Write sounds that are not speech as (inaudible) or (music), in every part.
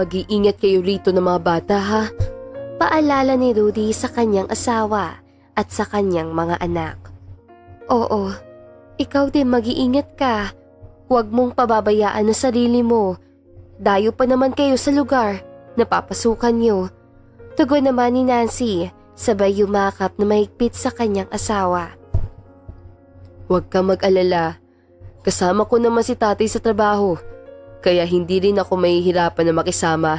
Mag-iingat kayo rito ng mga bata ha. Paalala ni Rudy sa kanyang asawa at sa kanyang mga anak. Oo, ikaw din mag-iingat ka. Huwag mong pababayaan ang sarili mo. Dayo pa naman kayo sa lugar na papasukan niyo. Tugon naman ni Nancy, sabay yumakap na mahigpit sa kanyang asawa. Huwag kang mag-alala. Kasama ko naman si tatay sa trabaho. Kaya hindi rin ako mahihirapan na makisama.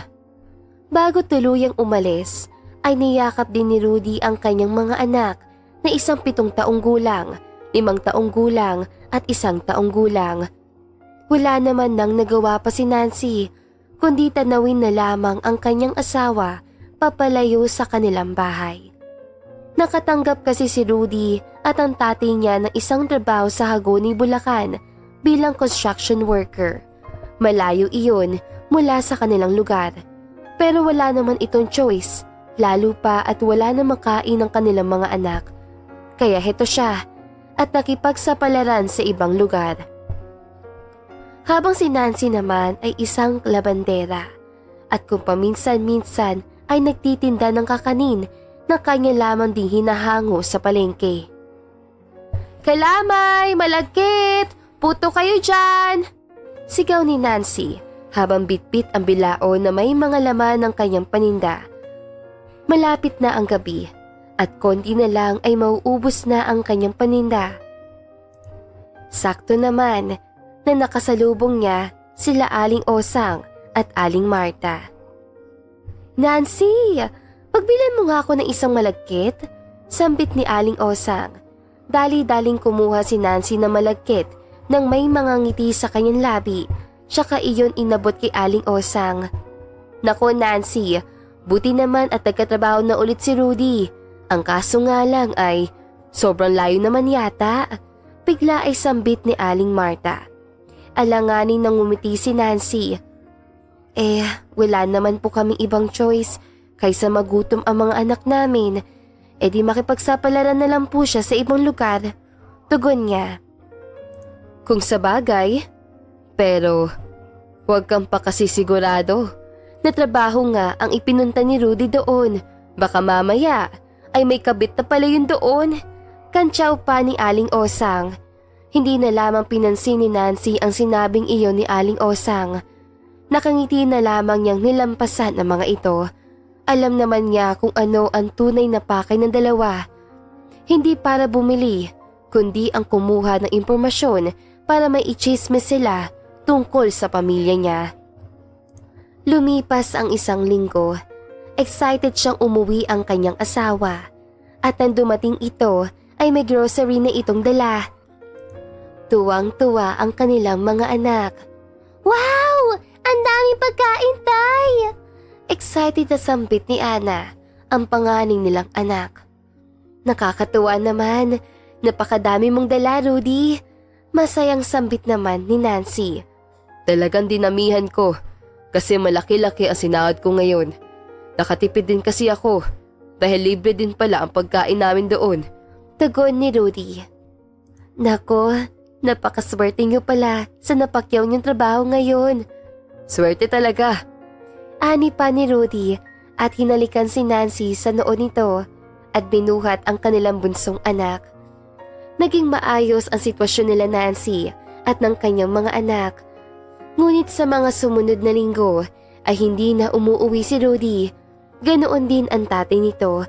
Bago tuluyang umalis, ay niyakap din ni Rudy ang kanyang mga anak na isang pitong taong gulang, limang taong gulang at isang taong gulang. Wala naman nang nagawa pa si Nancy, kundi tanawin na lamang ang kanyang asawa papalayo sa kanilang bahay. Nakatanggap kasi si Rudy at ang tatay niya ng isang trabaho sa Hagoni, Bulacan bilang construction worker. Malayo iyon mula sa kanilang lugar. Pero wala naman itong choice, lalo pa at wala na makain ng kanilang mga anak. Kaya heto siya at nakipagsapalaran sa ibang lugar. Habang si Nancy naman ay isang labandera at kung paminsan-minsan ay nagtitinda ng kakanin na kanya lamang ding hinahango sa palengke. Kalamay! Malagkit! Puto kayo dyan! Sigaw ni Nancy habang bitbit ang bilao na may mga laman ng kanyang paninda. Malapit na ang gabi at konti na lang ay mauubos na ang kanyang paninda. Sakto naman na nakasalubong niya sila Aling Osang at Aling Marta. Nancy, pagbilan mo nga ako ng isang malagkit, sambit ni Aling Osang. Dali-daling kumuha si Nancy na malagkit nang may mga ngiti sa kanyang labi, tsaka iyon inabot kay Aling Osang. Nako Nancy, buti naman at nagkatrabaho na ulit si Rudy. Ang kaso nga lang ay sobrang layo naman yata. Bigla ay sambit ni Aling Marta. Alanganin nang umiti si Nancy. Eh, wala naman po kaming ibang choice kaysa magutom ang mga anak namin. E di makipagsapalaran na lang po siya sa ibang lugar. Tugon niya. Kung sa bagay. Pero, huwag kang pa kasi sigurado. Natrabaho nga ang ipinunta ni Rudy doon. Baka mamaya ay may kabit na pala yun doon. Kantsaw pa ni Aling Osang. Hindi na lamang pinansin ni Nancy ang sinabing iyon ni Aling Osang. Nakangiti na lamang niyang nilampasan ang mga ito. Alam naman niya kung ano ang tunay na pakay ng dalawa. Hindi para bumili, kundi ang kumuha ng impormasyon para may ichismes sila tungkol sa pamilya niya. Lumipas ang isang linggo. Excited siyang umuwi ang kanyang asawa. At nang dumating ito ay may grocery na itong dala. Tuwang-tuwa ang kanilang mga anak. Wow! Ang daming pagkain, Tay! Excited na sambit ni Ana, ang panganing nilang anak. Nakakatuwa naman. Napakadami mong dala, Rudy. Masayang sambit naman ni Nancy. Talagang dinamihan ko kasi malaki-laki ang sinahod ko ngayon. Nakatipid din kasi ako dahil libre din pala ang pagkain namin doon. Tugon ni Rudy. Nako, napakaswerte niyo pala sa napakyaw niyong trabaho ngayon. Swerte talaga. Ani pa ni Rudy at hinalikan si Nancy sa noo nito at binuhat ang kanilang bunsong anak. Naging maayos ang sitwasyon nila Nancy at ng kanyang mga anak. Ngunit sa mga sumunod na linggo ay hindi na umuuwi si Rudy. Ganoon din ang tatay nito.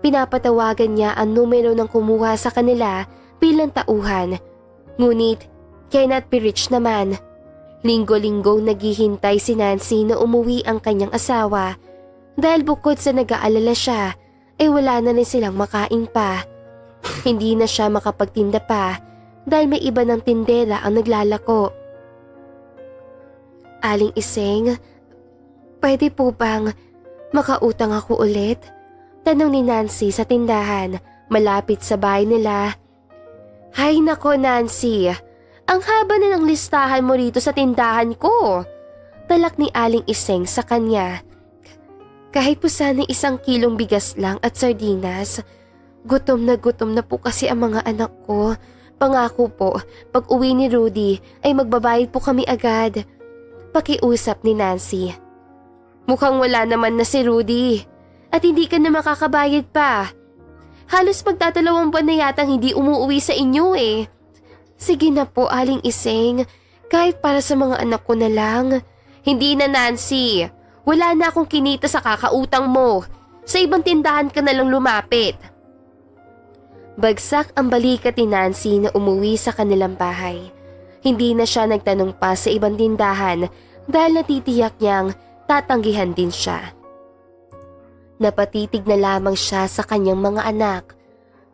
Pinapatawagan niya ang numero ng kumuha sa kanila bilang tauhan. Ngunit cannot be reached naman. Linggo-linggong naghihintay si Nancy na umuwi ang kanyang asawa dahil bukod sa nag-aalala siya ay wala na rin silang makain pa. Hindi na siya makapagtinda pa dahil may iba ng tindera ang naglalako. Aling Iseng, pwede po bang makautang ako ulit? Tanong ni Nancy sa tindahan malapit sa bahay nila. Hay nako Nancy, ang haba na ng listahan mo rito sa tindahan ko. Talak ni Aling Iseng sa kanya. Kahit po sana isang kilong bigas lang at sardinas, gutom na gutom na po kasi ang mga anak ko. Pangako po, pag uwi ni Rudy ay magbabayad po kami agad. Pakiusap ni Nancy. Mukhang wala naman na si Rudy. At hindi ka na makakabayad pa. Halos magdadalawang buwan na yatang hindi umuwi sa inyo eh. Sige na po, Aling Iseng. Kahit para sa mga anak ko na lang. Hindi na, Nancy. Wala na akong kinita sa kakautang mo. Sa ibang tindahan ka na lang lumapit. Bagsak ang balikat ni Nancy na umuwi sa kanilang bahay. Hindi na siya nagtanong pa sa ibang tindahan dahil natitiyak niyang tatanggihan din siya. Napatitig na lamang siya sa kanyang mga anak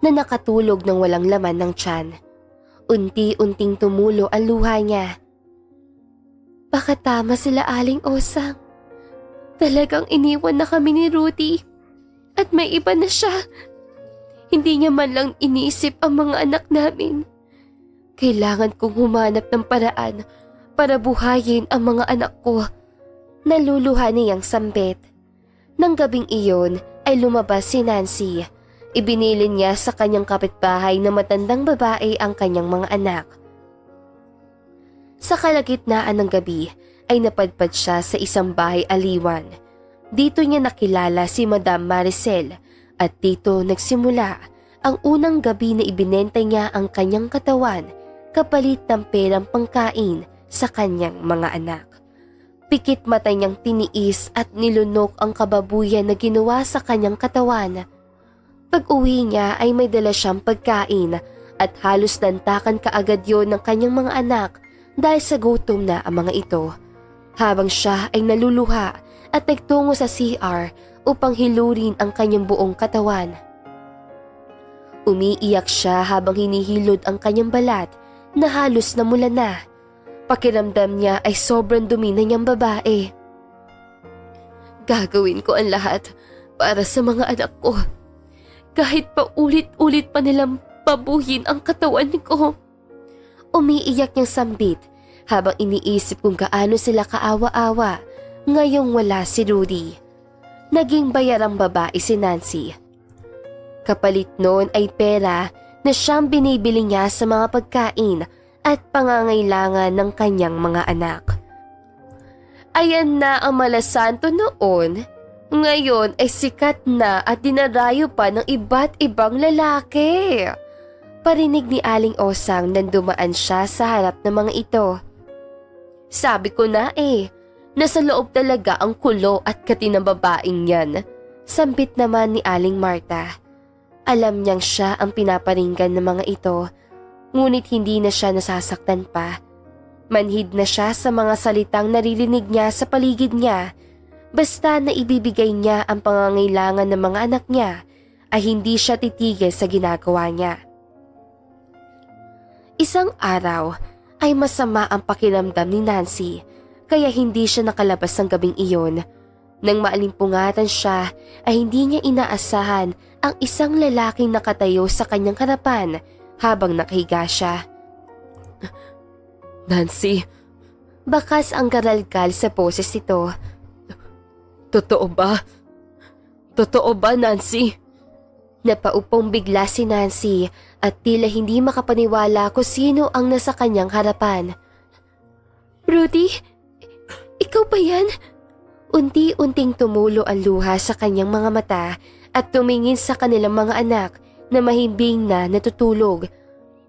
na nakatulog ng walang laman ng tiyan. Unti-unting tumulo ang luha niya. Baka tama sila aling osang. Talagang iniwan na kami ni Rudy. At may iba na siya. Hindi niya man lang iniisip ang mga anak namin. Kailangan kong humanap ng paraan para buhayin ang mga anak ko. Naluluha niyang sambit. Nang gabing iyon ay lumabas si Nancy. Ibinilin niya sa kanyang kapitbahay na matandang babae ang kanyang mga anak. Sa kalagitnaan ng gabi ay napadpad siya sa isang bahay aliwan. Dito niya nakilala si Madame Maricel at dito nagsimula ang unang gabi na ibinenta niya ang kanyang katawan kapalit ng perang pangkain sa kanyang mga anak. Pikit mata niyang tiniis at nilunok ang kababuyan na ginawa sa kanyang katawan. Pag uwi niya ay may dala siyang pagkain at halos nantakan kaagad yon ng kanyang mga anak dahil sa gutom na ang mga ito. Habang siya ay naluluha at nagtungo sa CR upang hilurin ang kanyang buong katawan. Umiiyak siya habang hinihilod ang kanyang balat na halos namula na. Pakiramdam niya ay sobrang dumi na niyang babae. Gagawin ko ang lahat para sa mga anak ko. Kahit pa ulit-ulit pa nilang pabuhin ang katawan ko. Umiiyak niyang sambit habang iniisip kung gaano sila kaawa-awa ngayong wala si Rudy. Naging bayarang babae si Nancy. Kapalit noon ay pera na siyang binibili niya sa mga pagkain at pangangailangan ng kanyang mga anak. Ayan na ang malasanto noon. Ngayon ay sikat na at dinarayo pa ng iba't ibang lalaki. Parinig ni Aling Osang nang dumaan siya sa harap ng mga ito. Sabi ko na eh, nasa loob talaga ang kulo at kati ng babaeng yan. Sambit naman ni Aling Marta. Alam niyang siya ang pinaparinggan ng mga ito, ngunit hindi na siya nasasaktan pa. Manhid na siya sa mga salitang naririnig niya sa paligid niya. Basta na ibibigay niya ang pangangailangan ng mga anak niya, ay hindi siya titigil sa ginagawa niya. Isang araw ay masama ang pakiramdam ni Nancy kaya hindi siya nakalabas ng gabing iyon. Nang maalimpungatan siya ay hindi niya inaasahan ang isang lalaking nakatayo sa kanyang harapan habang nakahiga siya. (gasps) Nancy, Bakas ang garalgal sa poses nito. totoo ba? Totoo ba, Nancy? Napaupong bigla si Nancy at tila hindi makapaniwala kung sino ang nasa kanyang harapan. Rudy, ikaw ba yan? Unti-unting tumulo ang luha sa kanyang mga mata at tumingin sa kanilang mga anak na mahimbing na natutulog.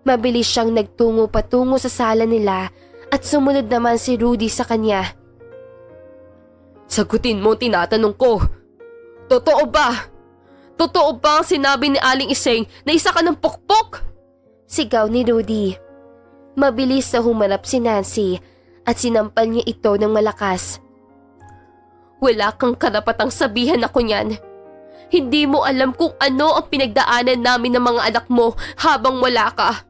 Mabilis siyang nagtungo patungo sa sala nila at sumunod naman si Rudy sa kanya. Sagutin mo tinatanong ko. Totoo ba? Totoo ba ang sinabi ni Aling Iseng na isa ka ng pokpok? Sigaw ni Rudy. Mabilis na humarap si Nancy at sinampal niya ito ng malakas. Wala kang karapatang sabihan ako niyan. Hindi mo alam kung ano ang pinagdaanan namin ng mga anak mo habang wala ka.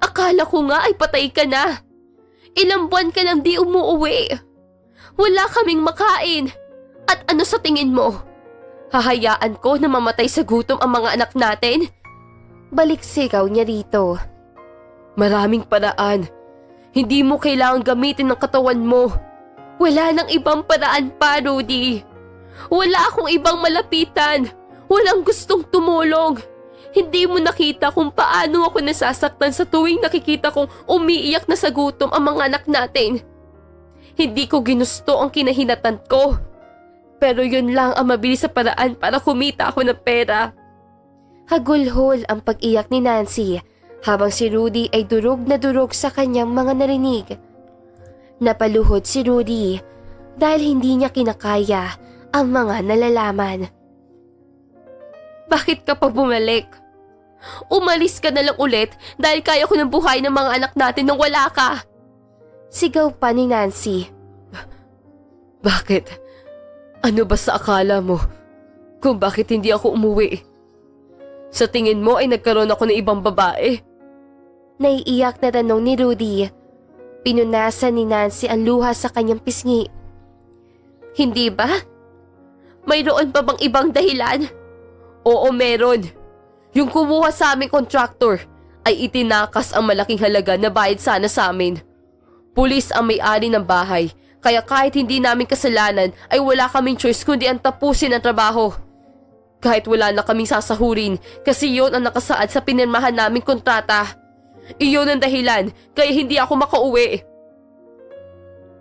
Akala ko nga ay patay ka na. Ilang buwan ka nang di umuuwi. Wala kaming makain. At ano sa tingin mo? Hahayaan ko na mamatay sa gutom ang mga anak natin? Balik sigaw niya rito. Maraming paraan. Hindi mo kailangan gamitin ng katawan mo. Wala nang ibang paraan pa, Rudy. Wala akong ibang malapitan. Walang gustong tumulong. Hindi mo nakita kung paano ako nasasaktan sa tuwing nakikita kong umiiyak na sa gutom ang mga anak natin. Hindi ko ginusto ang kinahinatan ko. Pero yun lang ang mabilis sa paraan para kumita ako ng pera. Hagulhol ang pag-iyak ni Nancy habang si Rudy ay durog na durog sa kanyang mga narinig. Napaluhod si Rudy dahil hindi niya kinakaya ang mga nalalaman. Bakit ka pa bumalik? Umalis ka na lang ulit dahil kaya ko ng buhay ng mga anak natin nang wala ka. Sigaw pa ni Nancy. (laughs) Bakit? Ano ba sa akala mo? Kung bakit hindi ako umuwi? Sa tingin mo ay nagkaroon ako ng ibang babae? Naiiyak na tanong ni Rudy. Pinunasan ni Nancy ang luha sa kanyang pisngi. Hindi ba? Mayroon pa bang ibang dahilan? Oo, meron. Yung kumuha sa aming contractor ay itinakas ang malaking halaga na bayad sana sa amin. Pulis ang may-ari ng bahay, kaya kahit hindi namin kasalanan ay wala kaming choice kundi ang tapusin ang trabaho. Kahit wala na kaming sasahurin kasi yon ang nakasaad sa pinirmahan naming kontrata. Iyon ang dahilan kaya hindi ako makauwi.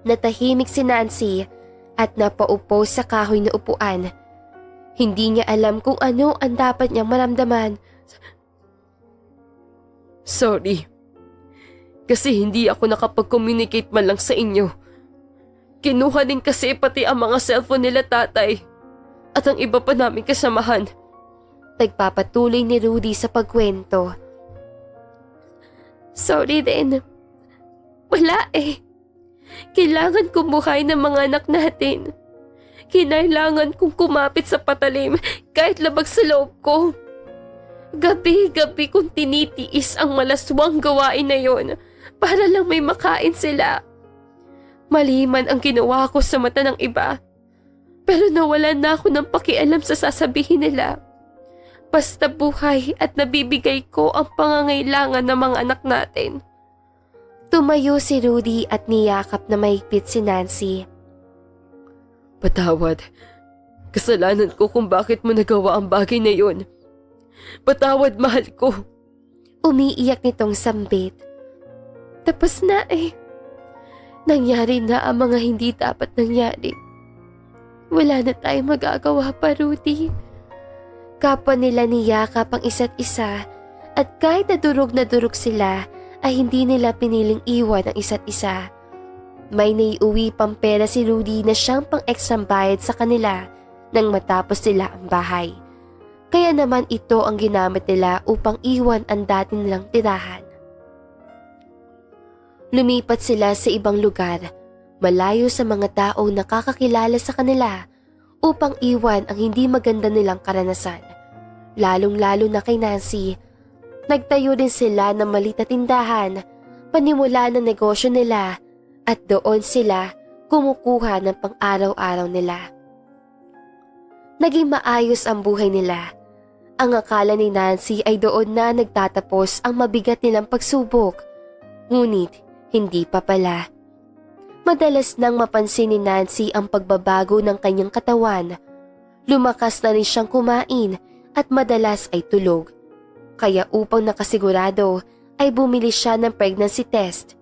Natahimik si Nancy at napaupo sa kahoy na upuan. Hindi niya alam kung ano ang dapat niyang maramdaman. Sorry. Kasi hindi ako nakapag-communicate man lang sa inyo. Kinuha din kasi pati ang mga cellphone nila tatay. At ang iba pa namin kasamahan. Nagpapatuloy ni Rudy sa pagkwento. Sorry din. Wala eh. Kailangan kumuhay ng mga anak natin. Kinailangan kong kumapit sa patalim kahit labag sa loob ko. Gabi-gabi kong tinitiis ang malaswang gawain na yon para lang may makain sila. Mali man ang ginawa ko sa mata ng iba. Pero nawalan na ako ng pakialam sa sasabihin nila. Basta buhay at nabibigay ko ang pangangailangan ng mga anak natin. Tumayo si Rudy at niyakap na mahigpit si Nancy. Patawad. Kasalanan ko kung bakit mo nagawa ang bagay na yun. Patawad, mahal ko. Umiiyak nitong sambit. Tapos na eh. Nangyari na ang mga hindi dapat nangyari. Wala na tayong magagawa pa, Rudy. Kapwa nila niyakap ang isa't isa at kahit na durog na durog sila ay hindi nila piniling iwan ang isa't isa. May naiuwi pang pera si Rudy na siyang pang bayad sa kanila nang matapos nila ang bahay. Kaya naman ito ang ginamit nila upang iwan ang dati nilang tirahan. Lumipat sila sa ibang lugar, malayo sa mga tao na kakakilala sa kanila upang iwan ang hindi maganda nilang karanasan. Lalong-lalo na kay Nancy, nagtayo din sila ng malit na tindahan, panimula ng negosyo nila at doon sila kumukuha ng pang-araw-araw nila. Naging maayos ang buhay nila. Ang akala ni Nancy ay doon na nagtatapos ang mabigat nilang pagsubok. Ngunit hindi pa pala. Madalas nang mapansin ni Nancy ang pagbabago ng kanyang katawan. Lumakas na rin siyang kumain at madalas ay tulog. Kaya upang nakasigurado ay bumili siya ng pregnancy test.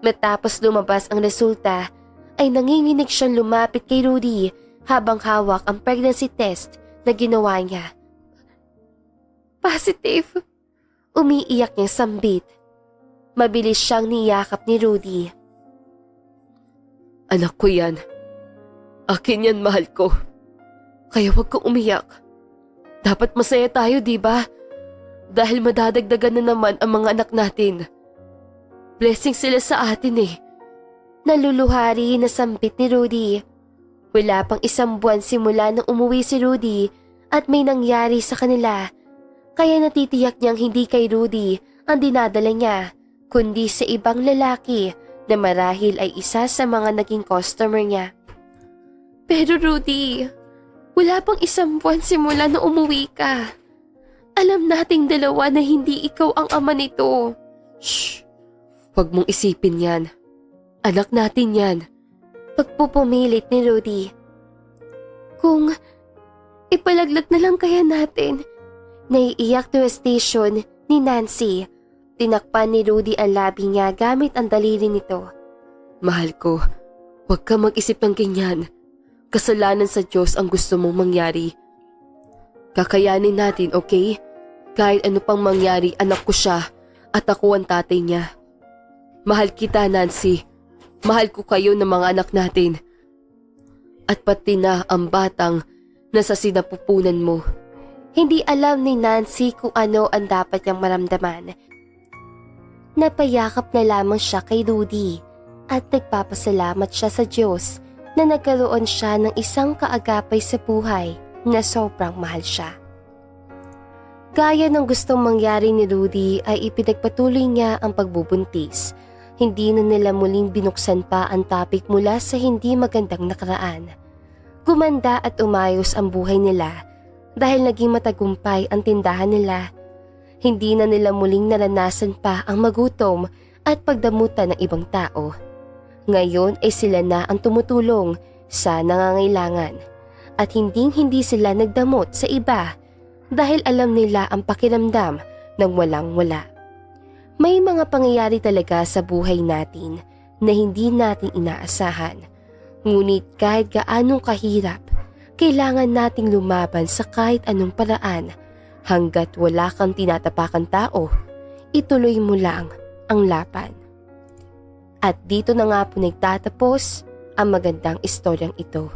Matapos lumabas ang resulta ay nanginginig siyang lumapit kay Rudy habang hawak ang pregnancy test na ginawa niya. Positive. Umiiyak niyang sambit. Mabilis siyang niyakap ni Rudy. Anak ko yan. Akin yan, mahal ko. Kaya huwag kang umiyak. Dapat masaya tayo, di ba? Dahil madadagdagan na naman ang mga anak natin. Blessing sila sa atin eh. Naluluhari na sambit ni Rudy. Wala pang isang buwan simula nang umuwi si Rudy at may nangyari sa kanila. Kaya natitiyak niyang hindi kay Rudy ang dinadala niya, kundi sa ibang lalaki na marahil ay isa sa mga naging customer niya. Pero Rudy, wala pang isang buwan simula na umuwi ka. Alam nating dalawa na hindi ikaw ang ama nito. Shh! Huwag mong isipin yan. Anak natin yan. Pagpupumilit ni Rudy. Kung ipalaglag na lang kaya natin, naiiyak to station ni Nancy. Tinakpan ni Rudy ang labi niya gamit ang daliri nito. Mahal ko, huwag ka mag-isip ng ganyan. Kasalanan sa Diyos ang gusto mong mangyari. Kakayanin natin, okay? Kahit ano pang mangyari, anak ko siya at ako ang tatay niya. Mahal kita, Nancy. Mahal ko kayo ng mga anak natin. At pati na ang batang nasa sinapupunan mo. Hindi alam ni Nancy kung ano ang dapat niyang maramdaman. Napayakap na lamang siya kay Rudy at nagpapasalamat siya sa Diyos na nagkaroon siya ng isang kaagapay sa buhay na sobrang mahal siya. Gaya ng gustong mangyari ni Rudy ay ipinagpatuloy niya ang pagbubuntis. Hindi na nila muling binuksan pa ang topic mula sa hindi magandang nakaraan. Gumanda at umayos ang buhay nila dahil naging matagumpay ang tindahan nila. Hindi na nila muling naranasan pa ang magutom at pagdamutan ng ibang tao. Ngayon ay sila na ang tumutulong sa nangangailangan at hinding hindi sila nagdamot sa iba dahil alam nila ang pakiramdam ng walang wala. May mga pangyayari talaga sa buhay natin na hindi natin inaasahan. Ngunit kahit gaanong kahirap, kailangan nating lumaban sa kahit anong paraan. Hanggat wala kang tinatapakan tao, ituloy mo lang ang laban. At dito na nga po nagtatapos ang magandang istoryang ito.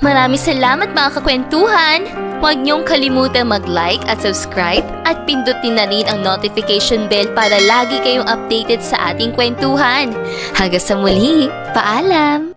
Maraming salamat mga kakwentuhan! Huwag niyong kalimutang mag-like at subscribe at pindutin na rin ang notification bell para lagi kayong updated sa ating kwentuhan. Hanggang sa muli, paalam!